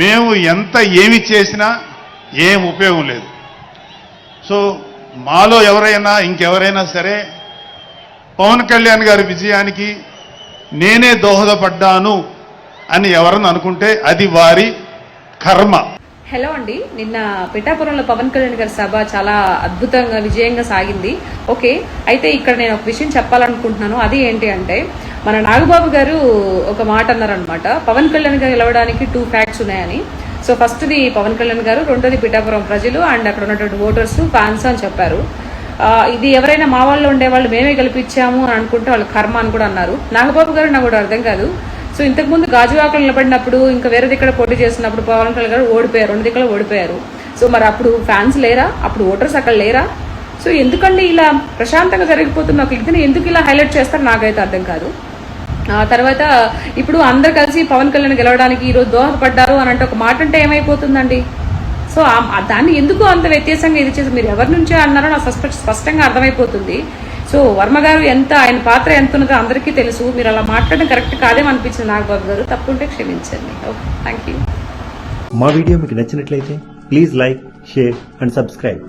మేము ఎంత ఏమి చేసినా ఏం ఉపయోగం లేదు. సో మాలో ఎవరైనా ఇంకెవరైనా సరే పవన్ కళ్యాణ్ గారి విజయానికి నేనే దోహదపడ్డాను అని ఎవరన్నా అనుకుంటే అది వారి కర్మ. హలో అండి. నిన్న పిఠాపురంలో పవన్ కళ్యాణ్ గారి సభ చాలా అద్భుతంగా విజయంగా సాగింది. ఓకే అయితే ఇక్కడ నేను ఒక విషయం చెప్పాలనుకుంటున్నాను. అది ఏంటి అంటే మన నాగబాబు గారు ఒక మాట అన్నారనమాట పవన్ కళ్యాణ్ గారు గెలవడానికి టూ ఫ్యాక్ట్స్ ఉన్నాయని. సో ఫస్ట్ది పవన్ కళ్యాణ్ గారు రెండోది పిఠాపురం ప్రజలు అండ్ అక్కడ ఉన్నటువంటి ఓటర్స్ ఫ్యాన్స్ అని చెప్పారు. ఇది ఎవరైనా మా వాళ్ళు ఉండే వాళ్ళు మేమే గెలిపించాము అని అనుకుంటే వాళ్ళు కర్మ అని కూడా అన్నారు. నాగబాబు గారు నాకు కూడా అర్థం కాదు. సో ఇంతకుముందు గాజువాకలు నిలబడినప్పుడు ఇంకా వేరే దిక్కడ పోటీ చేసినప్పుడు పవన్ కళ్యాణ్ గారు ఓడిపోయారు రెండు దిక్కలు ఓడిపోయారు. సో మరి అప్పుడు ఫ్యాన్స్ లేరా? అప్పుడు ఓటర్స్ అక్కడ లేరా? సో ఎందుకండి ఇలా ప్రశాంతంగా జరిగిపోతున్న ఒక ఎందుకు ఇలా హైలైట్ చేస్తారు? నాకైతే అర్థం కాదు. తర్వాత ఇప్పుడు అందరు కలిసి పవన్ కళ్యాణ్ గెలవడానికి ఈరోజు దోహదపడ్డారు అని అంటే ఒక మాట అంటే ఏమైపోతుందండి? సో దాన్ని ఎందుకు అంత వ్యత్యాసంగా ఇది చేసి మీరు ఎవరి నుంచో అన్నారో నాకు స్పష్టంగా అర్థమైపోతుంది. సో వర్మ గారు ఎంత ఆయన పాత్ర ఎంత ఉన్నదో అందరికీ తెలుసు. మీరు అలా మాట్లాడడం కరెక్ట్ కాదేమో అనిపించింది నాగబాబు గారు. తప్పుంటే క్షమించండి. ఓకే థ్యాంక్ యూ మా వీడియో మీకు నచ్చినట్లయితే please like share and subscribe.